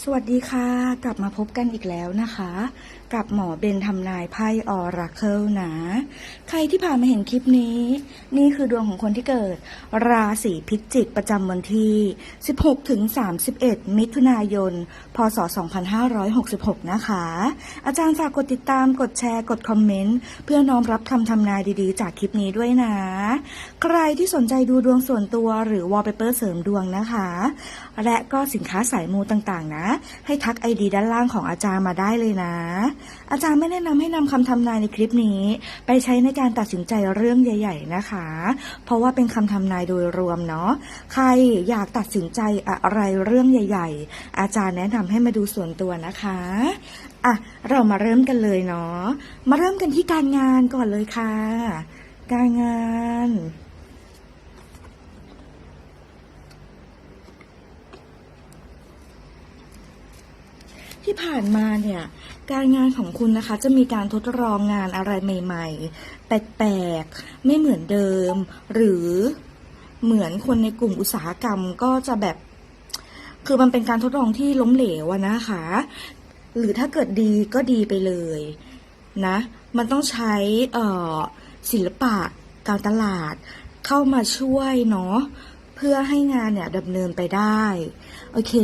สวัสดีค่ะ กลับมาพบกันอีกแล้วนะคะ กับหมอเบนทำนายไพ่ออราเคิลนะ ใครที่ผ่านมาเห็นคลิปนี้ นี่คือดวงของคนที่เกิด ราศีพิจิกประจำวันที่ 16ถึง31 มิถุนายน พศ 2566 นะคะ อาจารย์ฝากกดติดตามกดแชร์กดคอมเมนต์ เพื่อน้อมรับคำทำนายดีๆ จากคลิปนี้ด้วยนะ ใครที่สนใจดูดวงส่วนตัวหรือวอลเปเปอร์เสริมดวงนะคะและก็สินค้าสายมูต่างๆ นะ ให้ทักไอดีด้านล่างของอาจารย์มาได้เลยนะ อาจารย์ไม่แนะนำให้นำคำทำนายในคลิปนี้ ไปใช้ในการตัดสินใจเรื่องใหญ่ ๆ นะคะ เพราะว่าเป็นคำทำนายโดยรวมเนาะใครอยากตัดสินใจอะไรเรื่องใหญ่ ๆ อาจารย์แนะนำให้มาดูส่วนตัวนะคะอะเรามาเริ่มกันเลยเนาะมาเริ่มกันที่การงานก่อนเลยค่ะ การงาน ที่ผ่านมาเนี่ยการงานของคุณนะคะจะมีการทดลองงานอะไรใหม่ ๆ แปลกๆ ไม่เหมือนเดิม หรือเหมือนคนในกลุ่มอุตสาหกรรมก็จะแบบ คือมันเป็นการทดลองที่ล้มเหลวนะคะ หรือถ้าเกิดดีก็ดีไปเลยนะ มันต้องใช้ศิลปะการตลาดเข้ามาช่วยเนาะเพื่อให้งานเนี่ยดำเนินไปได้ โอเค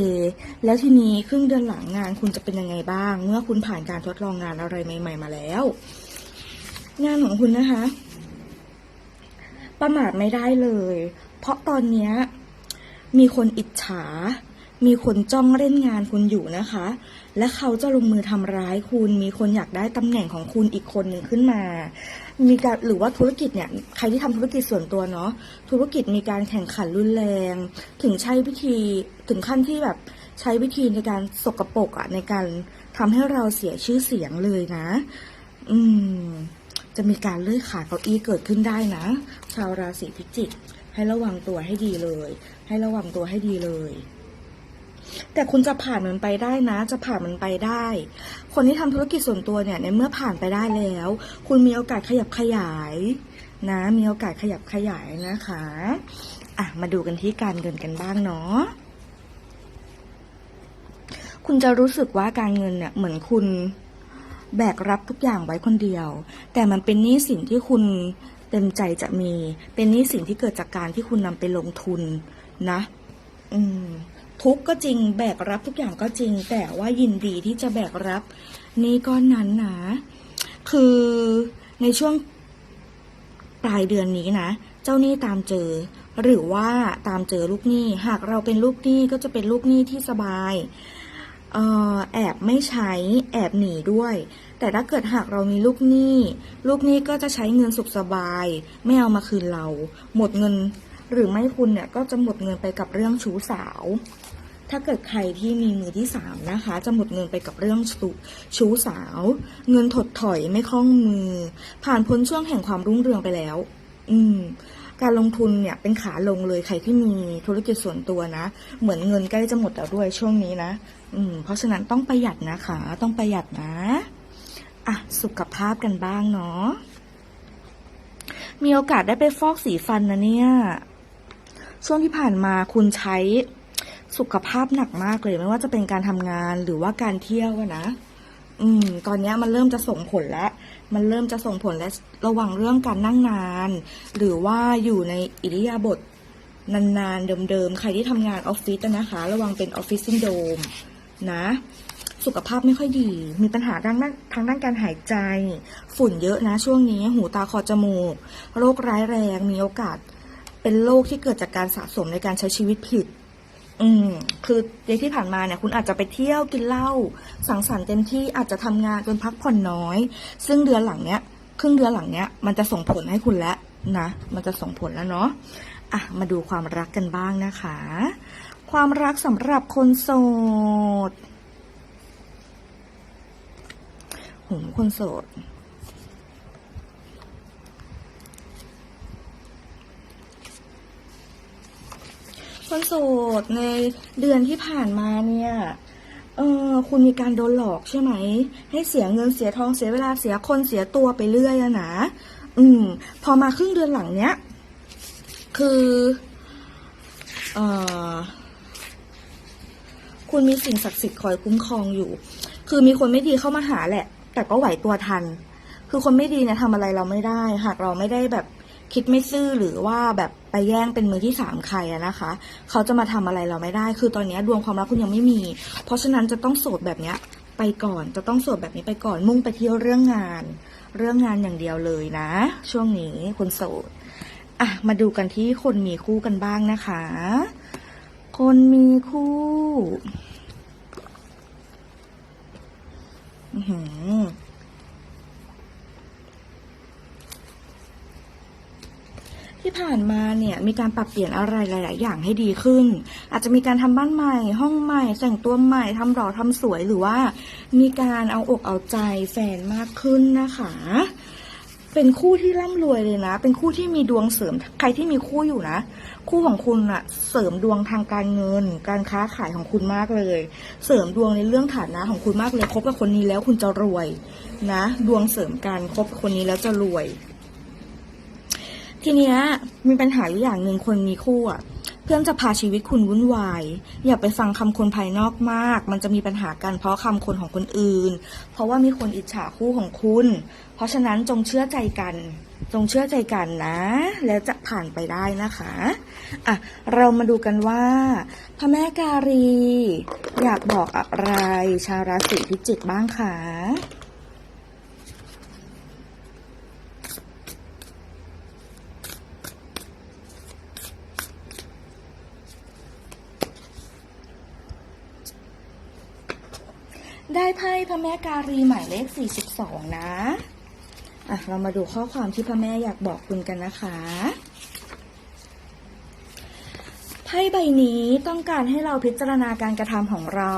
แล้วทีนี้ครึ่งเดือนหลังงานคุณจะเป็นยังไงบ้าง เมื่อคุณผ่านการทดลองงานอะไรใหม่ ๆ มาแล้ว งานของคุณนะคะ ประมาทไม่ได้เลย เพราะตอนนี้มีคนอิจฉา มีคนจ้องเล่นงานคุณอยู่นะคะ และเขาจะลงมือทำร้ายคุณ มีคนอยากได้ตำแหน่งของคุณอีกคนหนึ่งขึ้นมา มีการหรือว่าธุรกิจเนี่ย ใครที่ทำธุรกิจส่วนตัวเนาะ ธุรกิจมีการแข่งขันรุนแรง ถึงใช้วิธี ถึงขั้นที่แบบใช้วิธีในการสกปรกอะในการทำให้เราเสียชื่อเสียงเลยนะ อืม จะมีการเลื่อยขาเก้าอี้เกิดขึ้นได้นะ ชาวราศีพิจิก ให้ระวังตัวให้ดีเลย ให้ระวังตัวให้ดีเลย แต่คุณจะผ่านมันไปได้นะ จะผ่านมันไปได้ คนที่ทำธุรกิจส่วนตัวเนี่ยในเมื่อผ่านไปได้แล้ว คุณมีโอกาสขยับขยาย นะ มีโอกาสขยับขยายนะคะอะมาดูกันที่การเงินกันบ้างเนาะคุณจะรู้สึกว่าการเงินเนี่ยเหมือนคุณแบกรับทุกอย่างไว้คนเดียว แต่มันเป็นหนี้สินที่คุณเต็มใจจะมี เป็นหนี้สินที่เกิดจากการที่คุณนำไปลงทุนนะ อืม ทุกข์ก็จริง แบกรับทุกอย่างก็จริง แต่ว่ายินดีที่จะแบกรับนี่ก้อนนั้นนะคือในช่วงปลายเดือนนี้นะ เจ้าหนี้ตามเจอ หรือว่าตามเจอลูกหนี้ หากเราเป็นลูกหนี้ก็จะเป็นลูกหนี้ที่สบายออแอบไม่ใช้แอบหนีด้วย แต่ถ้าเกิดหากเรามีลูกหนี้ ลูกหนี้ก็จะใช้เงินสุขสบาย ไม่เอามาคืนเรา หมดเงินหรือไม่คุณเนี่ยก็จะหมดเงินไปกับเรื่องชู้สาว ถ้าเกิดใครที่มีมือที่สามนะคะ จะหมดเงินไปกับเรื่องชูชู้สาว เงินถดถอยไม่คล่องมือ ผ่านพ้นช่วงแห่งความรุ่งเรืองไปแล้ว อืม การลงทุนเนี่ยเป็นขาลงเลยใครที่มีธุรกิจส่วนตัวนะ เหมือนเงินใกล้จะหมดแล้วด้วยช่วงนี้นะอืม เพราะฉะนั้นต้องประหยัดนะคะ ต้องประหยัดนะอะสุขภาพกันบ้างเนาะมีโอกาสได้ไปฟอกสีฟันนะเนี่ย ช่วงที่ผ่านมาคุณใช้ สุขภาพหนักมากเลย ไม่ว่าจะเป็นการทำงานหรือว่าการเที่ยวนะ อืม ตอนนี้มันเริ่มจะส่งผลแล้ว มันเริ่มจะส่งผลและระวังเรื่องการนั่งนาน หรือว่าอยู่ในอิริยาบถนานๆเดิมๆ ใครที่ทำงานออฟฟิศนะคะ ระวังเป็นออฟฟิศซินโดมนะ สุขภาพไม่ค่อยดี มีปัญหาทางด้านทางด้านการหายใจ ฝุ่นเยอะนะ ช่วงนี้ หูตาคอจมูก โรคร้ายแรง มีโอกาส เป็นโรคที่เกิดจากการสะสมในการใช้ชีวิตผิด อืมคือในที่ผ่านมาเนี่ยคุณอาจจะไปเที่ยวกินเหล้าสังสรรค์เต็มที่อาจจะทำงานจนพักผ่อนน้อย ซึ่งเดือนหลังเนี้ย ครึ่งเดือนหลังเนี้ย มันจะส่งผลให้คุณแล้วนะ มันจะส่งผลแล้วเนาะอะมาดูความรักกันบ้างนะคะ ความรักสำหรับคนโสดโหคนโสด คนโสดในเดือนที่ผ่านมาเนี่ยเออคุณมีการโดนหลอกใช่ไหม ให้เสียเงินเสียทองเสียเวลาเสียคนเสียตัวไปเรื่อยอะนะอืม พอมาครึ่งเดือนหลังเนี้ย คือเออคุณมีสิ่งศักดิ์สิทธิ์คอยคุ้มครองอยู่ คือมีคนไม่ดีเข้ามาหาแหละ แต่ก็ไหวตัวทัน คือคนไม่ดีเนี่ยทำอะไรเราไม่ได้ หากเราไม่ได้แบบ คิดไม่ซื่อหรือว่าแบบไปแย่งเป็นมือที่สามใครอะนะคะ เขาจะมาทำอะไรเราไม่ได้ คือตอนนี้ดวงความรักคุณยังไม่มี เพราะฉะนั้นจะต้องโสดแบบเนี้ยไปก่อนจะต้องโสดแบบนี้ไปก่อนมุ่งไปที่เรื่องงาน เรื่องงานอย่างเดียวเลยนะ ช่วงนี้คนโสดอะมาดูกันที่คนมีคู่กันบ้างนะคะ คนมีคู่ อื้อหือ ที่ผ่านมาเนี่ยมีการปรับเปลี่ยนอะไรหลาย ๆ อย่างให้ดีขึ้น อาจจะมีการทำบ้านใหม่ ห้องใหม่ แต่งตัวใหม่ทำหล่อทำสวยหรือว่า มีการเอาอกเอาใจแฟนมากขึ้นนะคะ เป็นคู่ที่ร่ำรวยเลยนะ เป็นคู่ที่มีดวงเสริมใครที่มีคู่อยู่นะ คู่ของคุณอะเสริมดวงทางการเงิน การค้าขายของคุณมากเลย เสริมดวงในเรื่องฐานะของคุณมากเลยคบกับคนนี้แล้วคุณจะรวยนะ ดวงเสริมกันคบคนนี้แล้วจะรวย ทีเนี้ยมีปัญหาอยู่อย่างหนึ่งคนมีคู่อะเพื่อนจะพาชีวิตคุณวุ่นวาย อย่าไปฟังคำคนภายนอกมาก มันจะมีปัญหากันเพราะคำคนของคนอื่น เพราะว่ามีคนอิจฉาคู่ของคุณ เพราะฉะนั้นจงเชื่อใจกัน จงเชื่อใจกันนะ แล้วจะผ่านไปได้นะคะอะเรามาดูกันว่า พระแม่การี อยากบอกอะไรชาวราศีพิจิกบ้างคะ ได้ไพ่พระแม่การีหมายเลข 42 นะ อะ เรามาดูข้อความที่พระแม่อยากบอกคุณกันนะคะไพ่ใบนี้ต้องการให้เราพิจารณาการกระทำของเรา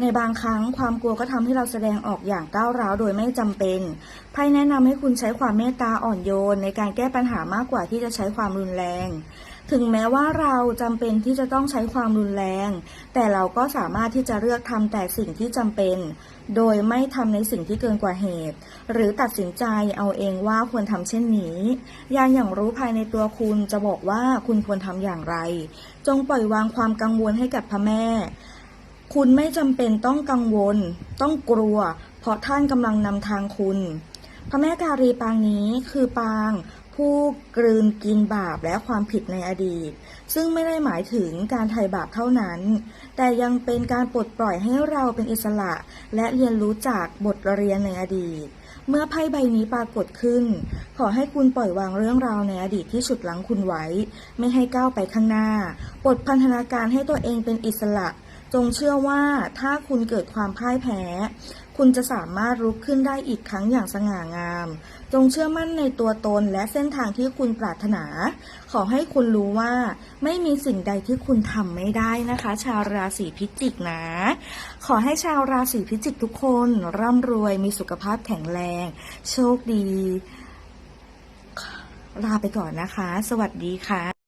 ในบางครั้งความกลัวก็ทำให้เราแสดงออกอย่างก้าวร้าวโดยไม่จำเป็นไพ่แนะนำให้คุณใช้ความเมตตาอ่อนโยน ในการแก้ปัญหามากกว่าที่จะใช้ความรุนแรง ถึงแม้ว่าเราจำเป็นที่จะต้องใช้ความรุนแรง แต่เราก็สามารถที่จะเลือกทำแต่สิ่งที่จำเป็น โดยไม่ทำในสิ่งที่เกินกว่าเหตุ หรือตัดสินใจเอาเองว่าควรทำเช่นนี้ยานอย่างรู้ภายในตัวคุณจะบอกว่าคุณควรทำอย่างไร จงปล่อยวางความกังวลให้กับพระแม่ คุณไม่จำเป็นต้องกังวล ต้องกลัว เพราะท่านกำลังนำทางคุณพระแม่การีปางนี้คือปาง ผู้กลืนกินบาปและความผิดในอดีต ซึ่งไม่ได้หมายถึงการไถ่บาปเท่านั้น แต่ยังเป็นการปลดปล่อยให้เราเป็นอิสระ และเรียนรู้จากบทเรียนในอดีต เมื่อไพ่ใบนี้ปรากฏขึ้น ขอให้คุณปล่อยวางเรื่องราวในอดีตที่ฉุดลังคุณไว้ ไม่ให้ก้าวไปข้างหน้าปลดพันธนาการให้ตัวเองเป็นอิสระ จงเชื่อว่าถ้าคุณเกิดความพ่ายแพ้ คุณจะสามารถลุกขึ้นได้อีกครั้งอย่างสง่างาม จงเชื่อมั่นในตัวตนและเส้นทางที่คุณปรารถนา ขอให้คุณรู้ว่า ไม่มีสิ่งใดที่คุณทำไม่ได้นะคะ ชาวราศีพิจิกนะ ขอให้ชาวราศีพิจิกทุกคน ร่ำรวยมีสุขภาพแข็งแรง โชคดี ลาไปก่อนนะคะ สวัสดีค่ะ